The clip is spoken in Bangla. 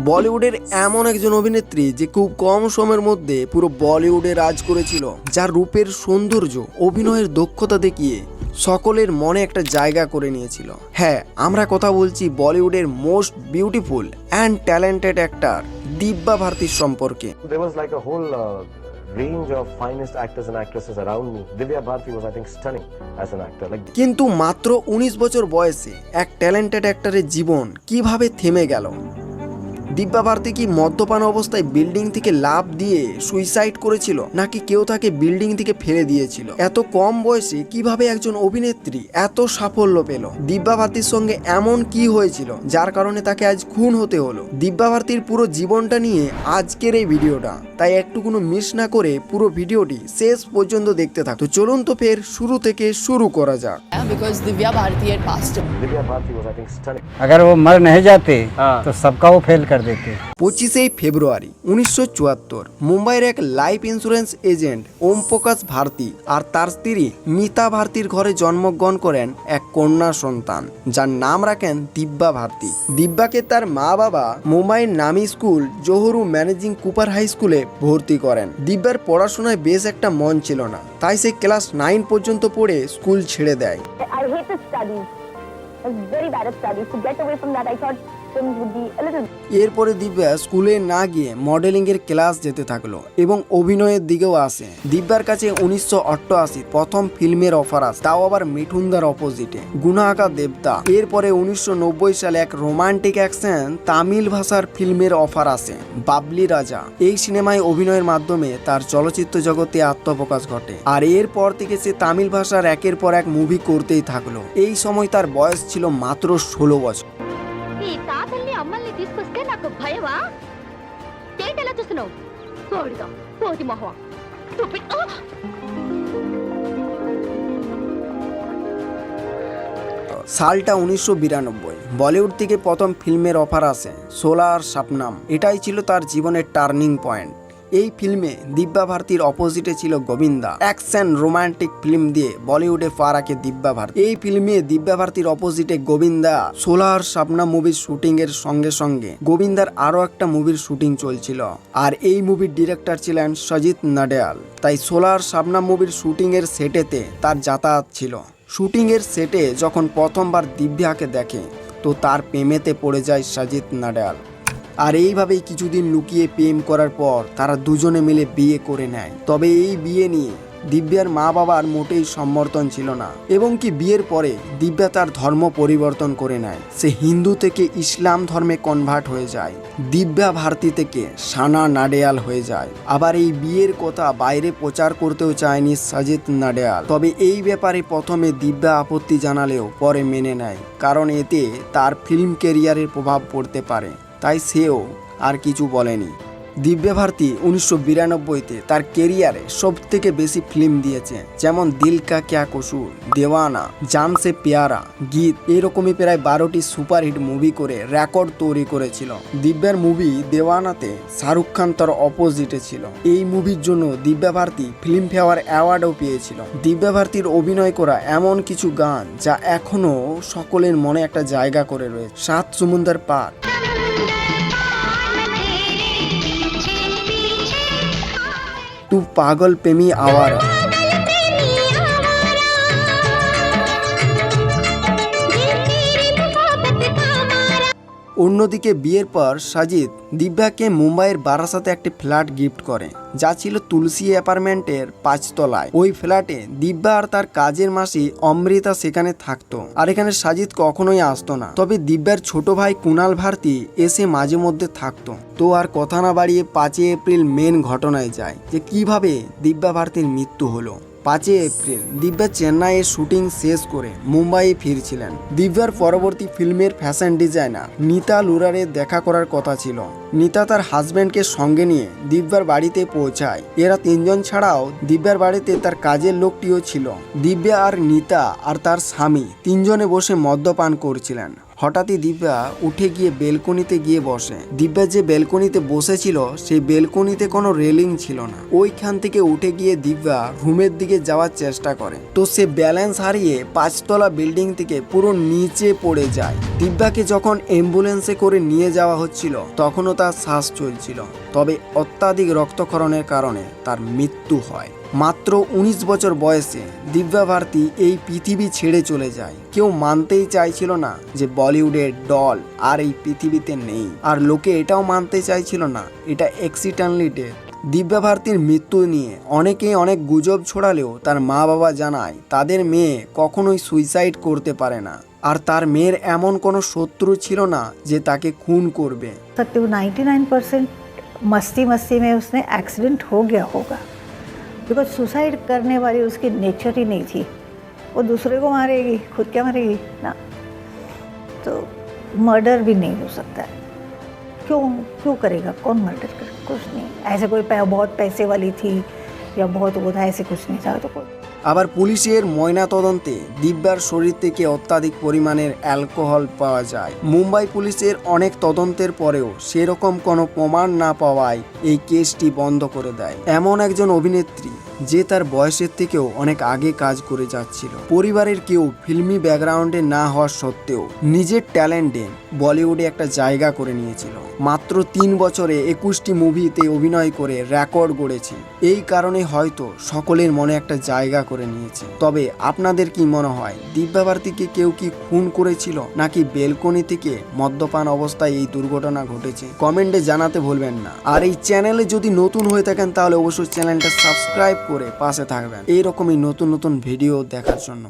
বলিউডের এমন একজন অভিনেত্রী যে খুব কম সময়ের মধ্যে পুরো বলিউডে রাজ করেছিল যার রূপের সৌন্দর্য অভিনয়ের দক্ষতা দেখিয়ে সকলের মনে একটা জায়গা করে নিয়েছিল হ্যাঁ আমরা কথা বলছি বলিউডের most beautiful and talented actor Divya ভারতীর সম্পর্কে uh, range of finest actors and actresses around me. Divya Bharti was, I think, stunning as an actor. Like কিন্তু মাত্র উনিশ বছর বয়সে এক ট্যালেন্টেড অ্যাক্টরের জীবন কীভাবে থেমে গেল দিব্যা ভারতী কি মদ্যপান অবস্থায় বিল্ডিং থেকে লাভ দিয়ে সুইসাইড করেছিল নাকি কেউ তাকে বিল্ডিং থেকে ফেলে দিয়েছিল এত কম বয়সে কিভাবে একজন অভিনেত্রী এত সাফল্য পেল দিব্যা ভারতীর সঙ্গে এমন কি হয়েছিল যার কারণে তাকে আজ খুন হতে হলো দিব্যা ভারতীর পুরো জীবনটা নিয়ে আজকের এই ভিডিওটা তাই একটু কোনো মিস না করে পুরো ভিডিওটি শেষ পর্যন্ত দেখতে থাকতো চলুন তো ফের শুরু থেকে শুরু করা যাক because Divya Bharati had passed away. Divya Bharti was, I think, stunning. अगर वो मर नहीं जाते हाँ। तो सबका वो फेल कर देते পঁচিশে ফেব্রুয়ারি উনিশশো চুয়াত্তর মুম্বাইয়ের এক life insurance agent Om Prakash Bharati আর তার স্ত্রী মিতা ভারতীর ঘরে জন্মগ্রহণ করেন এক কন্যা সন্তান যার নাম রাখেন দিব্যা ভারতী। দিব্যাকে তার মা বাবা মুম্বাইয়ের নামি স্কুল জোহরু ম্যানেজিং কুপার হাই স্কুলে ভর্তি করেন। দিব্যার পড়াশোনায় বেশ একটা মন ছিল না তাই সে ক্লাস নাইন পর্যন্ত পড়ে স্কুল ছেড়ে দেয়। I was very bad at. To get away from that, I thought এরপরে দিব্যা স্কুলে না গিয়ে মডেলিং এর ক্লাস যেতে থাকল এবং অভিনয়ের দিকেও আসে। দিব্যার কাছে উনিশশো অষ্টআশি প্রথম ফিল্মের অফার আসে তাও আবার মিঠুনদার অপোজিটে। গুনাহাকা দেবদা এরপরে উনিশশো নব্বই সালে এক রোমান্টিক অ্যাকশন তামিল ভাষার ফিল্মের অফার আসে বাবলি রাজা। এই সিনেমায় অভিনয়ের মাধ্যমে তার চলচ্চিত্র জগতে আত্মপ্রকাশ ঘটে। আর এরপর থেকে সে তামিল ভাষার একের পর এক মুভি করতেই থাকল। এই সময় তার বয়স ছিল মাত্র ষোলো বছর। నాకు భయమా ఏంటలా చూస్తున్నావు పోడిగా పోతి మొహం Stupid. Oh! সালটা উনিশশো বিরানব্বই বলিউড থেকে প্রথম ফিল্মের অফার আসে সোলার সাপনাম এটাই ছিল তার জীবনের টার্নিং পয়েন্ট এই ফিল্মে দিব্যা ভারতীর অপোজিটে ছিল গোবিন্দা। অ্যাকশন রোমান্টিক ফিল্ম দিয়ে বলিউডে পা রাখে দিব্যা ভারতী। এই ফিল্মে দিব্যা ভারতীর অপোজিটে গোবিন্দা সোলার সাপনা মুভির শুটিং এর সঙ্গে সঙ্গে গোবিন্দার আরও একটা মুভির শুটিং চলছিল। আর এই মুভির ডিরেক্টর ছিলেন সজিত নাডিয়াল। তাই সোলার সাবনা মুভির শুটিং এর সেটেতে তার যাতায়াত ছিল। শুটিংয়ের সেটে যখন প্রথমবার দিব্যাকে দেখে, তো তার প্রেমেতে পড়ে যায় সাজিদ নাডাল আর এইভাবেই কিছুদিন লুকিয়ে প্রেম করার পর তারা দুজনে মিলে বিয়ে করে নেয়। তবে এই বিয়ে নিয়ে দিব্যার মা বাবার মোটেই সমর্থন ছিল না। এবং কি বিয়ের পরে দিব্যা তার ধর্ম পরিবর্তন করে নেয়। সে হিন্দু থেকে ইসলাম ধর্মে কনভার্ট হয়ে যায়। দিব্যা ভারতী থেকে সানা নাডেয়াল হয়ে যায়। আবার এই বিয়ের কথা বাইরে প্রচার করতেও চায়নি সাজিদ নাডেয়াল। তবে এই ব্যাপারে প্রথমে দিব্যা আপত্তি জানালেও পরে মেনে নেয়। কারণ এতে তার ফিল্ম কেরিয়ারের প্রভাব পড়তে পারে। তাই সেও আর কিছু বলেনি। দিব্যা ভারতী উনিশশো বিরানব্বইতে তার কেরিয়ারে সব থেকে বেশি ফিল্ম দিয়েছে, যেমন দিল কা ক্যা কসুর, দেওয়ানা জান সে পেয়ারা, গীত, এরকমই প্রায় বারোটি সুপারহিট মুভি করে রেকর্ড তৈরি করেছিল। দিব্যার মুভি দেওয়ানাতে শাহরুখ খান তার অপোজিটে ছিল। এই মুভির জন্য দিব্যা ভারতী ফিল্মফেয়ার অ্যাওয়ার্ডও পেয়েছিল। দিব্যা ভারতীর অভিনয় করা এমন কিছু গান যা এখনও সকলের মনে একটা জায়গা করে রয়েছে। সাত সমুন্দর পার তু পাগল প্রেমী আওয়ারা অন্যদিকে বিয়ের পর সাজিদ দিব্যাকে মুম্বাইয়ের বারাসাতে একটি ফ্ল্যাট গিফট করে, যা ছিল তুলসী অ্যাপার্টমেন্টের পাঁচতলায়। ওই ফ্ল্যাটে দিব্যা আর তার কাজের মাসি অমৃতা সেখানে থাকতো, আর এখানে সাজিদ কখনোই আসতো না। তবে দিব্যার ছোট ভাই কুনাল ভারতী এসে মাঝে মধ্যে থাকতো। তো আর কথা না বাড়িয়ে পাঁচই এপ্রিল মেন ঘটনায় যায় যে কীভাবে দিব্যা ভারতীর মৃত্যু হলো। পাঁচই এপ্রিল দিব্যা চেন্নাইয়ের শুটিং শেষ করে মুম্বাইয়ে ফিরছিলেন। দিব্যার পরবর্তী ফিল্মের ফ্যাশন ডিজাইনার নিতা লুরারের দেখা করার কথা ছিল। নিতা তার হাজব্যান্ডকে সঙ্গে নিয়ে দিব্যার বাড়িতে পৌঁছায়। এরা তিনজন ছাড়াও দিব্যার বাড়িতে তার কাজের লোকটিও ছিল। দিব্যা আর নিতা আর তার স্বামী তিনজনে বসে মদ্যপান করছিলেন। হঠাৎই দিব্যা উঠে গিয়ে বেলকনিতে গিয়ে বসে। দিব্যা যে বেলকনিতে বসেছিল সেই বেলকনিতে কোনো রেলিং ছিল না। ওইখান থেকে উঠে গিয়ে দিব্যা রুমের দিকে যাওয়ার চেষ্টা করে। তো সে ব্যালেন্স হারিয়ে পাঁচতলা বিল্ডিং থেকে পুরো নিচে পড়ে যায়। দিব্যাকে যখন অ্যাম্বুলেন্সে করে নিয়ে যাওয়া হচ্ছিল, তখনও তার শ্বাস চলছিল। তবে অত্যাধিক রক্তক্ষরণের কারণে তার মৃত্যু হয়। মাত্র উনিশ বছর বয়সে দিব্যা ভারতী এই পৃথিবী ছেড়ে চলে যায় কেউ মানতেই চাইছিল না যে বলিউডের ডল আর এই পৃথিবীতে নেই আর লোকে এটাও মানতে চাইছিল না এটা অ্যাক্সিডেন্টলি ডেথ দিব্যা ভারতীর মৃত্যু নিয়ে অনেকেই অনেক গুজব ছড়ালেও তার মা বাবা জানায় তাদের মেয়ে কখনোই সুইসাইড করতে পারে না আর তার মেয়ের এমন কোনো শত্রু ছিল না যে তাকে খুন করবে सकते हो 99 परसेंट मस्ती मस्ती में उसने एक्सीडेंट हो गया होगा बिकॉज़ सुसाइड करने वाली उसकी नेचर ही नहीं थी। वो दूसरे को मारेगी, खुद क्या मारेगी? ना। तो मर्डर भी नहीं हो सकता है। क्यों? क्यों करेगा? कौन मर्डर करेगा कुछ नहीं। ऐसे कोई बहुत पैसे वाली थी या बहुत वो था, ऐसे कुछ नहीं था तो कोई আবার পুলিশের ময়না তদন্তে দিব্যার শরীর থেকে অত্যাধিক পরিমাণের অ্যালকোহল পাওয়া যায়। মুম্বাই পুলিশের অনেক তদন্তের পরেও সেরকম কোনো প্রমাণ না পাওয়ায় এই কেসটি বন্ধ করে দেয়। এমন একজন অভিনেত্রী যে তার বয়সের থেকেও অনেক আগে কাজ করে যাচ্ছিল। পরিবারের কেউ ফিল্মি ব্যাকগ্রাউন্ডে না হওয়া সত্ত্বেও নিজের ট্যালেন্টে বলিউডে একটা জায়গা করে নিয়েছিল। মাত্র তিন বছরে একুশটি মুভিতে অভিনয় করে রেকর্ড গড়েছে। এই কারণে হয়তো সকলের মনে একটা জায়গা করে নিয়েছে। তবে আপনাদের কি মনে হয় দিব্যা ভারতীকে কেউ কি খুন করেছিল, নাকি বেলকনি থেকে মদ্যপান অবস্থায় এই দুর্ঘটনা ঘটেছে? কমেন্টে জানাতে ভুলবেন না। আর এই চ্যানেলে যদি নতুন হয়ে থাকেন, তাহলে অবশ্যই চ্যানেলটা সাবস্ক্রাইব করে পাশে থাকবেন। এইরকমই নতুন নতুন ভিডিও দেখার জন্য।